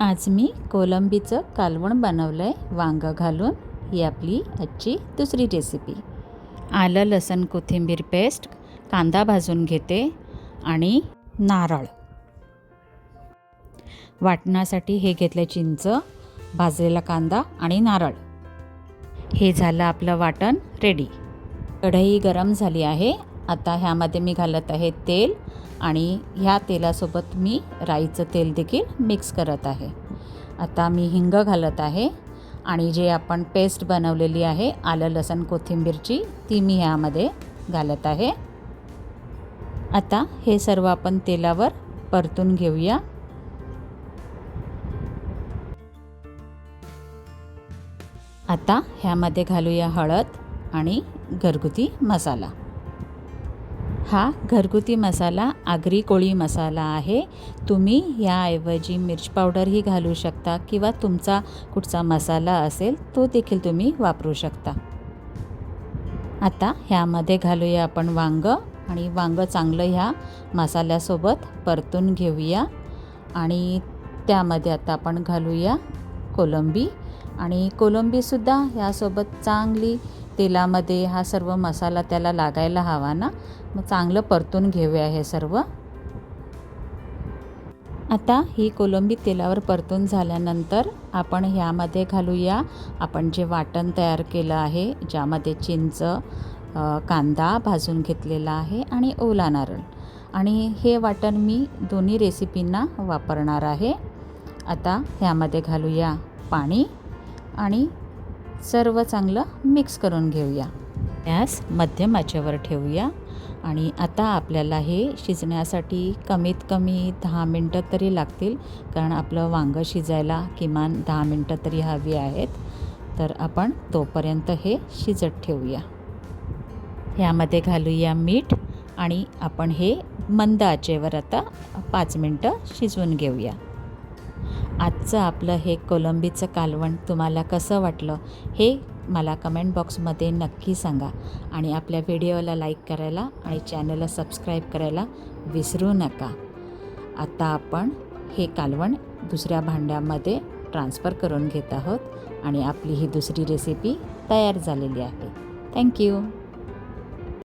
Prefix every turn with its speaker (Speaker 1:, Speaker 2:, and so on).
Speaker 1: आज मी कोलंबीचं कालवण बनवलं आहे वांगं घालून. ही आपली आजची दुसरी रेसिपी आलं लसण कोथिंबीर पेस्ट कांदा भाजून घेते आणि नारळ. वाटण्यासाठी हे घेतलं चिंच भाजलेला कांदा आणि नारळ. हे झालं आपलं वाटण रेडी कढई गरम झाली आहे. आता ह्यामध्ये मी घालत आहे तेल आणि ह्या तेलासोबत मी राईचं तेल देखील मिक्स करत आहे. आता मी हिंग घालत आहे आणि जे आपण पेस्ट बनवलेली आहे आलं लसण कोथिंबीरची ती मी ह्यामध्ये घालत आहे. आता हे सर्व आपण तेलावर परतून घेऊया. आता ह्यामध्ये घालूया हळद आणि घरगुती मसाला. हा घरगुती मसाला आगरी कोळी मसाला आहे. तुम्ही याऐवजी मिर्च पावडरही घालू शकता किंवा तुमचा कुठचा मसाला असेल तो देखील तुम्ही वापरू शकता. आता ह्यामध्ये घालूया आपण वांगं आणि वांगं चांगलं ह्या मसाल्यासोबत परतून घेऊया. आणि त्यामध्ये आता आपण घालूया कोलंबी. आणि कोलंबीसुद्धा ह्यासोबत चांगली तेलामध्ये हा सर्व मसाला त्याला लागायला हवा ना? मग चांगलं परतून घेऊया हे सर्व. आता ही कोलंबी तेलावर परतून झाल्यानंतर आपण ह्यामध्ये घालूया. आपण जे वाटण तयार केलं आहे ज्यामध्ये चिंच कांदा भाजून घेतलेला आहे आणि ओला नारळ. आणि हे वाटण मी दोन्ही रेसिपींना वापरणार आहे. आता ह्यामध्ये घालूया पाणी आणि सर्व चांगलं मिक्स करून घेऊया. गॅस मध्यम आचेवर ठेवूया आणि आता आपल्याला हे शिजण्यासाठी कमीत कमी दहा मिनटं तरी लागतील कारण आपलं वांगं शिजायला किमान दहा मिनटं तरी हवी आहेत. तर आपण तोपर्यंत हे शिजत ठेवूया. ह्यामध्ये घालूया मीठ आणि आपण हे मंद आचेवर आता पाच मिनटं शिजवून घेऊया. आजचं आपलं हे कोलंबीचं कालवण तुम्हाला कसं वाटलं हे मला कमेंट बॉक्समध्ये नक्की सांगा. आणि आपल्या व्हिडिओला लाईक करायला आणि चॅनलला सबस्क्राईब करायला विसरू नका. आता आपण हे कालवण दुसऱ्या भांड्यामध्ये ट्रान्सफर करून घेत आहोत आणि आपली ही दुसरी रेसिपी तयार झालेली आहे. थँक्यू